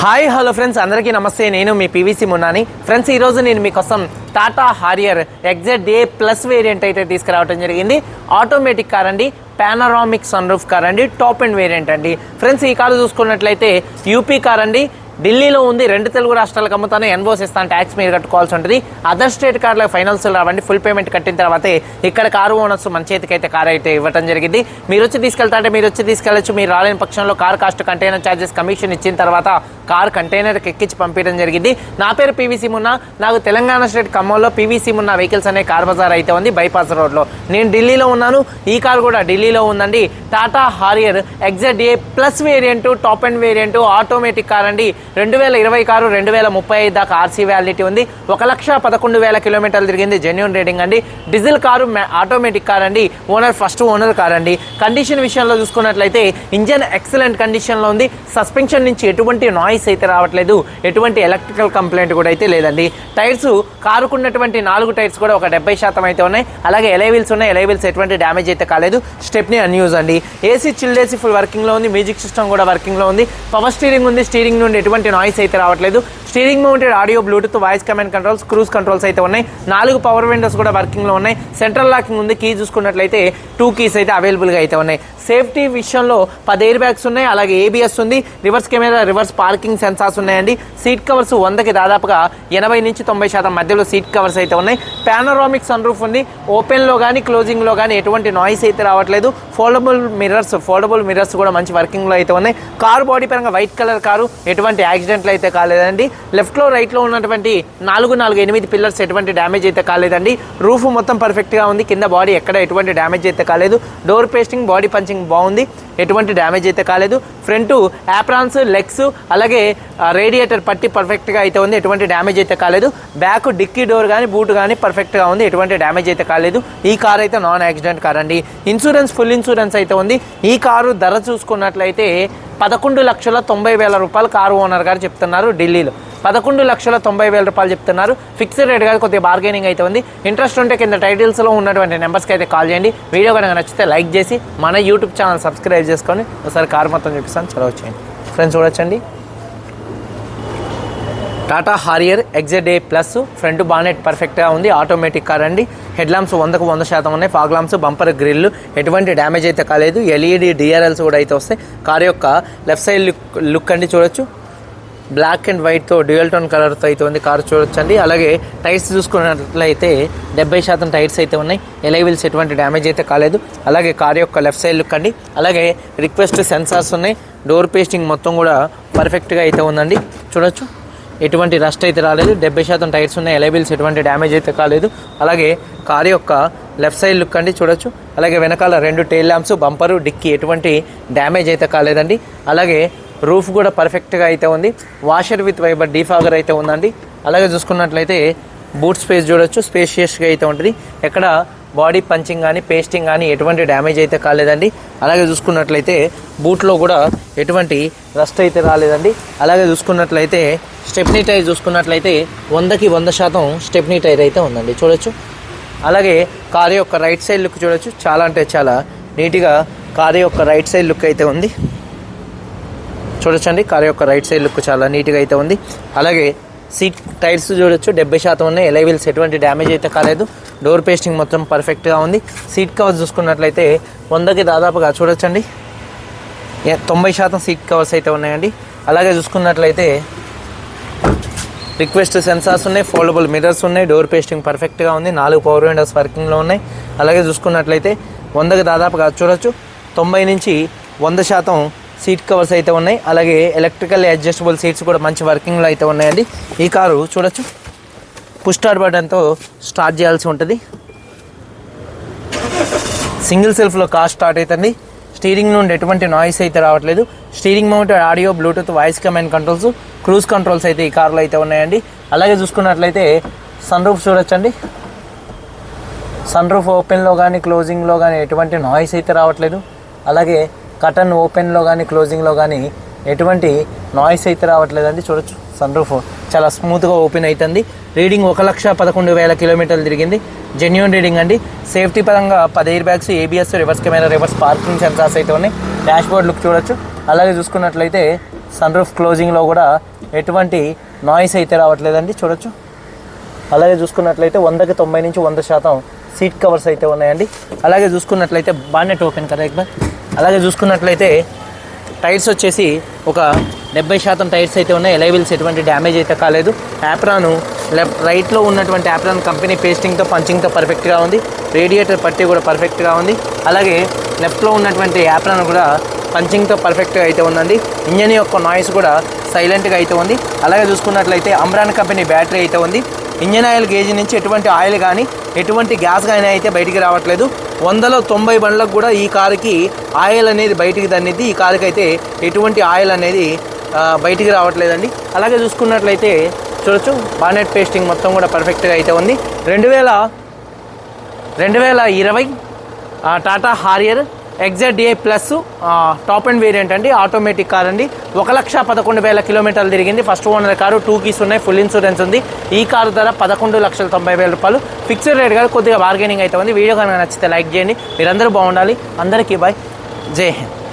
Hi hello friends. అందరికీ నమస్తే. నేను మీ పీవీసీ మున్నాని. ఫ్రెండ్స్ ఈరోజు నేను మీకోసం Tata Harrier XZ A plus variant అయితే తీసుకురావడం జరిగింది. ఆటోమేటిక్ కార్ అండి పానరామిక్ సన్ రూఫ్ కార్ అండి టాప్ అండ్ వేరియంట్ అండి. ఫ్రెండ్స్ ఈ కారు చూసుకున్నట్లయితే యూపీ కార్ అండి ఢిల్లీలో ఉంది. రెండు తెలుగు రాష్ట్రాలకు అమ్ముతాను ఎన్బోస్ ఇస్తాను. ట్యాక్స్ మీరు కట్టుకోవాల్సి ఉంటుంది. అదర్ స్టేట్ కార్లకు ఫైనల్స్ రావండి. ఫుల్ పేమెంట్ కట్టిన తర్వాతే ఇక్కడ కారు ఓనర్స్ మన చేతికి అయితే కార్ అయితే ఇవ్వడం జరిగింది. మీరు వచ్చి తీసుకెళ్తా అంటే మీరు వచ్చి తీసుకెళ్ళచ్చు. మీరు రాలేని పక్షంలో car cost container charges commission ఇచ్చిన తర్వాత కార్ కంటైనర్కి ఎక్కించి పంపించడం జరిగింది. నా పేరు పీవీసీ మున్న నాకు తెలంగాణ స్టేట్ ఖమ్మంలో పీవీసీ మున్న వెహికల్స్ అనే కార్ బజార్ అయితే ఉంది బైపాస్ రోడ్లో నేను ఢిల్లీలో ఉన్నాను. ఈ కార్ కూడా ఢిల్లీలో ఉందండి. Tata Harrier XZ A plus variant top end variant automatic car అండి. రెండు వేల ఇరవై కారు రెండు వేల ముప్పై ఐదు దాకా ఆర్సీ వ్యాలిటీ ఉంది. ఒక లక్ష పదకొండు వేల కిలోమీటర్లు తిరిగింది జెన్యున్ రేటింగ్ అండి. డీజిల్ కారు ఆటోమేటిక్ కార్ అండి. ఓనర్ ఫస్ట్ ఓనర్ కార్ అండి. కండిషన్ విషయంలో చూసుకున్నట్లయితే ఇంజన్ ఎక్సలెంట్ కండిషన్లో ఉంది. సస్పెన్షన్ నుంచి ఎటువంటి నాయిస్ అయితే రావట్లేదు. ఎటువంటి ఎలక్ట్రికల్ కంప్లైంట్ కూడా అయితే లేదండి. టైర్స్ కారుకున్నటువంటి నాలుగు టైర్స్ కూడా ఒక డెబ్బై శాతం అయితే ఉన్నాయి. అలాగే ఎలైవిల్స్ ఉన్నాయి. ఎలైవిల్స్ ఎటువంటి డ్యామేజ్ అయితే కాలేదు. స్టెప్ని అన్యూజ్ అండి. ఏసీ చిల్డ్ ఏసీ ఫుల్ వర్కింగ్లో ఉంది. మ్యూజిక్ సిస్టమ్ కూడా వర్కింగ్లో ఉంది. పవర్ స్టీరింగ్ ఉంది. స్టీరింగ్ నుండి ఎటువంటి నాయిస్ అయితే రావట్లేదు. Steering mounted audio bluetooth voice command controls cruise controls అయితే ఉన్నాయి. నాలుగు పవర్ విండోస్ కూడా వర్కింగ్లో ఉన్నాయి. సెంట్రల్ లాకింగ్ ఉంది. కీ చూసుకున్నట్లయితే టూ కీస్ అయితే అవైలబుల్గా అయితే ఉన్నాయి. సేఫ్టీ విషయంలో పది ఎయిర్ బ్యాగ్స్ ఉన్నాయి అలాగే ఏబిఎస్ ఉంది reverse camera reverse parking sensors ఉన్నాయండి. సీట్ కవర్స్ వందకి దాదాపుగా ఎనభై నుంచి తొంభై శాతం మధ్యలో సీట్ కవర్స్ అయితే ఉన్నాయి. పానరామిక్ సన్ రూఫ్ ఉంది ఓపెన్లో కానీ క్లోజింగ్లో కానీ ఎటువంటి నాయిస్ అయితే రావట్లేదు. ఫోల్డబుల్ మిర్రర్స్ ఫోల్డబుల్ మిర్రర్స్ కూడా మంచి వర్కింగ్లో అయితే ఉన్నాయి. కారు బాడీ పరంగా వైట్ కలర్ కారు ఎటువంటి యాక్సిడెంట్లు అయితే కాలేదండి. లెఫ్ట్లో రైట్లో ఉన్నటువంటి నాలుగు నాలుగు ఎనిమిది పిల్లర్స్ ఎటువంటి డ్యామేజ్ అయితే కాలేదండి. రూఫ్ మొత్తం పర్ఫెక్ట్గా ఉంది. కింద బాడీ ఎక్కడ ఎటువంటి డ్యామేజ్ అయితే కాలేదు. డోర్ పేస్టింగ్ బాడీ పంచింగ్ బాగుంది. ఎటువంటి డ్యామేజ్ అయితే కాలేదు. ఫ్రంట్ యాప్రాన్స్ లెగ్స్ అలాగే రేడియేటర్ పట్టి పర్ఫెక్ట్గా అయితే ఉంది. ఎటువంటి డ్యామేజ్ అయితే కాలేదు. బ్యాక్ డిక్కీ డోర్ కానీ బూట్ కానీ పర్ఫెక్ట్గా ఉంది. ఎటువంటి డ్యామేజ్ అయితే కాలేదు. ఈ కార్ అయితే నాన్ యాక్సిడెంట్ కార్ అండి. ఇన్సూరెన్స్ ఫుల్ ఇన్సూరెన్స్ అయితే ఉంది. ఈ కారు ధర చూసుకున్నట్లయితే పదకొండు లక్షల తొంభై వేల రూపాయలు కారు ఓనర్ గారు చెప్తున్నారు ఢిల్లీలో. పదకొండు లక్షల తొంభై వేల రూపాయలు చెప్తున్నారు. ఫిక్స్డ్ రేట్ గారు కొద్దిగా బార్గెనింగ్ అయితే ఉంది. ఇంట్రెస్ట్ ఉంటే కింద టైటిల్స్లో ఉన్నటువంటి నెంబర్స్కి అయితే కాల్ చేయండి. వీడియో కనుక నచ్చితే లైక్ చేసి మన యూట్యూబ్ ఛానల్ సబ్స్క్రైబ్ చేసుకొని ఒకసారి కారు మొత్తం చూపిస్తాను. చలో వచ్చేయండి ఫ్రెండ్స్ చూడొచ్చండి. Tata Harrier XZ A plus front bonnet పర్ఫెక్ట్గా ఉంది. ఆటోమేటిక్ కార్ అండి. హెడ్ ల్యాంప్స్ వందకు వంద శాతం ఉన్నాయి. ఫాగ్ ల్యాంప్స్ బంపర్ గ్రిల్ ఎటువంటి డ్యామేజ్ అయితే కాలేదు. ఎల్ఈడి డిఆర్ఎల్స్ కూడా అయితే వస్తాయి. కార్ యొక్క లెఫ్ట్ సైడ్ లుక్ లుక్ అండి చూడొచ్చు. బ్లాక్ అండ్ వైట్తో డ్యూయల్ టోన్ కలర్తో అయితే ఉంది కార్ చూడొచ్చండి. అలాగే టైర్స్ చూసుకున్నట్లయితే డెబ్బై శాతం టైర్స్ అయితే ఉన్నాయి. ఎలైవిల్స్ ఎటువంటి డ్యామేజ్ అయితే కాలేదు. అలాగే కార్ యొక్క లెఫ్ట్ సైడ్ లుక్ అండి. అలాగే రిక్వెస్ట్ సెన్సార్స్ ఉన్నాయి. డోర్ పేస్టింగ్ మొత్తం కూడా పర్ఫెక్ట్గా అయితే ఉందండి. చూడొచ్చు. ఎటువంటి రస్ట్ అయితే రాలేదు. డెబ్బై శాతం టైర్స్ ఉన్నాయి. ఎలైబిల్స్ ఎటువంటి డ్యామేజ్ అయితే కాలేదు. అలాగే కారు యొక్క లెఫ్ట్ సైడ్ లుక్ అండి చూడొచ్చు. అలాగే వెనకాల రెండు టైల్ ల్యాంప్స్ బంపరు డిక్కీ ఎటువంటి డ్యామేజ్ అయితే కాలేదండి. అలాగే రూఫ్ కూడా పర్ఫెక్ట్గా అయితే ఉంది. వాషర్ విత్ వైబర్ డీఫాగర్ అయితే ఉందండి. అలాగే చూసుకున్నట్లయితే బూట్ స్పేస్ చూడొచ్చు. స్పేషియస్గా అయితే ఉంటుంది. ఎక్కడ బాడీ పంచింగ్ కానీ పేస్టింగ్ కానీ ఎటువంటి డ్యామేజ్ అయితే కాలేదండి. అలాగే చూసుకున్నట్లయితే బూట్లో కూడా ఎటువంటి రస్ట్ అయితే రాలేదండి. అలాగే చూసుకున్నట్లయితే స్టెప్నీ టైర్ చూసుకున్నట్లయితే వందకి వంద శాతం స్టెప్నీ టైర్ అయితే ఉందండి. చూడొచ్చు. అలాగే కారు యొక్క రైట్ సైడ్ లుక్ చూడొచ్చు. చాలా అంటే చాలా నీట్గా కారు యొక్క రైట్ సైడ్ లుక్ అయితే ఉంది. చూడొచ్చండి. కార్ యొక్క రైట్ సైడ్ లుక్ చాలా నీట్గా అయితే ఉంది. అలాగే సీట్ టైర్స్ చూడొచ్చు. డెబ్బై శాతం ఉన్నాయి. ఎలైవిల్స్ ఎటువంటి డ్యామేజ్ అయితే కాలేదు. డోర్ పేస్టింగ్ మొత్తం పర్ఫెక్ట్గా ఉంది. సీట్ కవర్స్ చూసుకున్నట్లయితే వందకి దాదాపుగా చూడొచ్చండి. తొంభై శాతం సీట్ కవర్స్ అయితే ఉన్నాయండి. అలాగే చూసుకున్నట్లయితే రిక్వెస్ట్ సెన్సార్స్ ఉన్నాయి. ఫోల్డబుల్ మిర్రర్స్ ఉన్నాయి. డోర్ పేస్టింగ్ పర్ఫెక్ట్గా ఉంది. నాలుగు పవర్ విండోస్ వర్కింగ్లో ఉన్నాయి. అలాగే చూసుకున్నట్లయితే వందకి దాదాపుగా చూడొచ్చు. తొంభై నుంచి వంద శాతం సీట్ కవర్స్ అయితే ఉన్నాయి. అలాగే ఎలక్ట్రికల్ అడ్జస్టబుల్ సీట్స్ కూడా మంచి వర్కింగ్లో అయితే ఉన్నాయండి. ఈ కారు చూడొచ్చు. పుష్ స్టార్ట్ బటన్తో స్టార్ట్ చేయాల్సి ఉంటుంది. సింగిల్ సెల్ఫ్లో కార్ స్టార్ట్ అవుతుంది. స్టీరింగ్ నుండి ఎటువంటి నాయిస్ అయితే రావట్లేదు. Steering mounted audio bluetooth voice command controls cruise controls అయితే ఈ కార్లో అయితే ఉన్నాయండి. అలాగే చూసుకున్నట్లయితే సన్ రూఫ్ చూడొచ్చండి సన్ రూఫ్ ఓపెన్లో కానీ క్లోజింగ్లో కానీ ఎటువంటి నాయిస్ అయితే రావట్లేదు. అలాగే కటన్ ఓపెన్లో కానీ క్లోజింగ్లో కానీ ఎటువంటి నాయిస్ అయితే రావట్లేదండి. చూడొచ్చు. సన్ రూఫ్ చాలా స్మూత్గా ఓపెన్ అవుతుంది రీడింగ్ ఒక లక్ష పదకొండు వేల కిలోమీటర్లు తిరిగింది. జెన్యున్ రీడింగ్ అండి. సేఫ్టీ పరంగా పది air bags ABS reverse camera reverse parking sensors అయితే ఉన్నాయి. డాష్ బోర్డ్ లుక్ చూడొచ్చు. అలాగే చూసుకున్నట్లయితే సన్ రూఫ్ క్లోజింగ్లో కూడా ఎటువంటి నాయిస్ అయితే రావట్లేదండి. చూడొచ్చు. అలాగే చూసుకున్నట్లయితే వందకి తొంభై నుంచి వంద శాతం సీట్ కవర్స్ అయితే ఉన్నాయండి. అలాగే చూసుకున్నట్లయితే బాగానే టోకెన్ కదా ఎక్బర్ అలాగే చూసుకున్నట్లయితే టైర్స్ వచ్చేసి ఒక డెబ్బై శాతం టైర్స్ అయితే ఉన్నాయి. ఎలైవిల్స్ ఎటువంటి డ్యామేజ్ అయితే కాలేదు. యాప్రాను లెఫ్ట్ రైట్లో ఉన్నటువంటి యాప్రాన్ కంపెనీ పేస్టింగ్తో పంచింగ్తో పర్ఫెక్ట్గా ఉంది. రేడియేటర్ పట్టి కూడా పర్ఫెక్ట్గా ఉంది. అలాగే లెఫ్ట్లో ఉన్నటువంటి యాప్రాన్ కూడా పంచింగ్తో పర్ఫెక్ట్గా అయితే ఉందండి. ఇంజన్ యొక్క నాయిస్ కూడా సైలెంట్గా అయితే ఉంది. అలాగే చూసుకున్నట్లయితే అమ్రాన్ కంపెనీ బ్యాటరీ అయితే ఉంది. ఇంజన్ ఆయిల్ గేజ్ నుంచి ఎటువంటి ఆయిల్ కానీ ఎటువంటి గ్యాస్ కానీ అయితే బయటికి రావట్లేదు. వందలో తొంభై బండ్లకు కూడా ఈ కారుకి ఆయిల్ అనేది బయటికి దన్నిద్ది ఈ కారుకి అయితే ఎటువంటి ఆయిల్ అనేది బయటికి రావట్లేదండి. అలాగే చూసుకున్నట్లయితే చూడొచ్చు బానెట్ పేస్టింగ్ మొత్తం కూడా పర్ఫెక్ట్గా అయితే ఉంది. రెండు వేల రెండు వేల ఇరవై Tata Harrier exact plus top end variant అండి ఆటోమేటిక్ కార్ అండి. ఒక లక్ష పదకొండు వేల కిలోమీటర్లు తిరిగింది. First owner car two keys ఉన్నాయి ఫుల్ ఇన్సూరెన్స్ ఉంది. ఈ కారు ధర పదకొండు లక్షల తొంభై వేల రూపాయలు. ఫిక్స్డ్ రేట్ కాదు కొద్దిగా బార్గెనింగ్ అయితే ఉంది. వీడియో కనుక నచ్చితే లైక్ చేయండి. మీరందరూ బాగుండాలి. అందరికీ బాయ్ జై హింద్.